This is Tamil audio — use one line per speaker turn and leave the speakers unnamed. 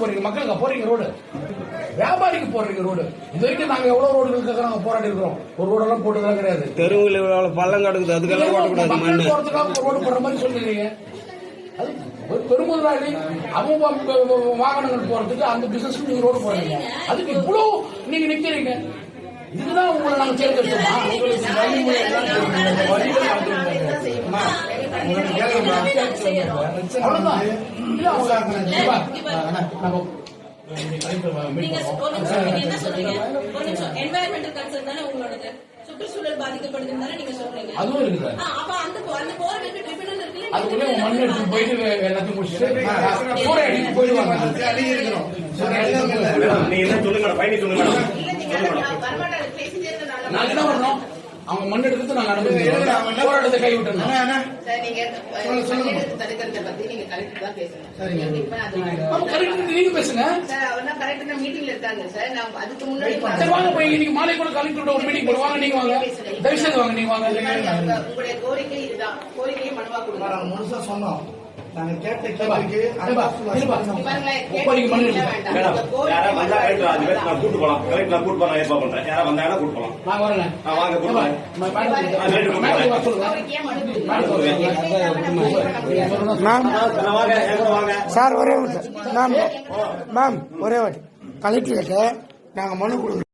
போறீங்க மக்களுக்கு போறீங்க ரோடு வியாபாரிக்கு போடுறீங்க ரோடு இது வரைக்கும் நாங்க எவ்வளவு ரோடுகளுக்கு நாங்க போராடி இருக்கிறோம் ஒரு ரோடெல்லாம் போட்டதெல்லாம் கிடையாது.
தெருவில் இவ்வளவு பள்ளம் கிடக்குது அதுக்கெல்லாம் ஓட்டக்கூடாது
மக்கள்
மண்ணு.
போறதுக்காக ரோடு போடுற மாதிரி சொல்றீங்க. அது ஒரு பெருமுதலாளி வா- வாகனங்கள் போறதுக்கு அந்த பிசினஸ் நீங்க ரோடு போடுறீங்க. அதுக்கு இவ்வளவு நீங்க நிக்கிறீங்க. இதுதான் உங்களை நாங்க தேர்ந்தெடுத்தோமா?
என்ன சொல்றீங்க ஒரு நிமிஷம் என்வாயர்மெண்டல் கன்சர்ன் தானே உங்களோடது சுற்றுச்சூழல் பாதிக்கப்படுதுன்னு தானே நீங்க சொல்றீங்க
அதுவும் இருக்குது
அப்ப அந்த அந்த போறதுக்கு ட்ரிபியூனல் இருக்குல்ல
அதுக்குள்ளே மண் எடுத்து போயிட்டு எல்லாத்தையும் முடிச்சுட்டு சூறை அடிக்க போயிடுவாங்க
நீங்க என்ன சொல்லுங்க மேடம் பயணி சொல்லுங்க மேடம்
நாங்க என்ன பண்ணோம் அவங்க மண் எடுத்து நாங்க அனுமதி போராட்டத்தை கைவிட்டோம்
சார், நீங்க,
பேசுங்க.
சார், அவர்தான் கலெக்டர் தான் மீட்டிங்ல இருக்காங்க சார். நான் அதுக்கு முன்னாடி
சரி வாங்க போய் இன்னைக்கு மாலை கூட கலெக்டர் ஒரு மீட்டிங் போடுவாங்க நீங்க வாங்க. தயவு செய்து வாங்க நீங்க வாங்க.
உங்களுடைய கோரிக்கை இதுதான். கோரிக்கையை மனுவா கொடுங்க.
முழுசா சொன்னோம். நாங்க கேட்ட கேள்விக்கு
போலாம். கலெக்டர் கூட்டு போலாம் ஏற்பாடு பண்றேன். யாரா வந்தாங்கன்னா கூட்டு போலாம்?
வாங்க
சார் ஒரே மேம் மேம் ஒரே வாட்டி. கலெக்டர் கிட்ட நாங்க மனு கொடுக்குறோம்.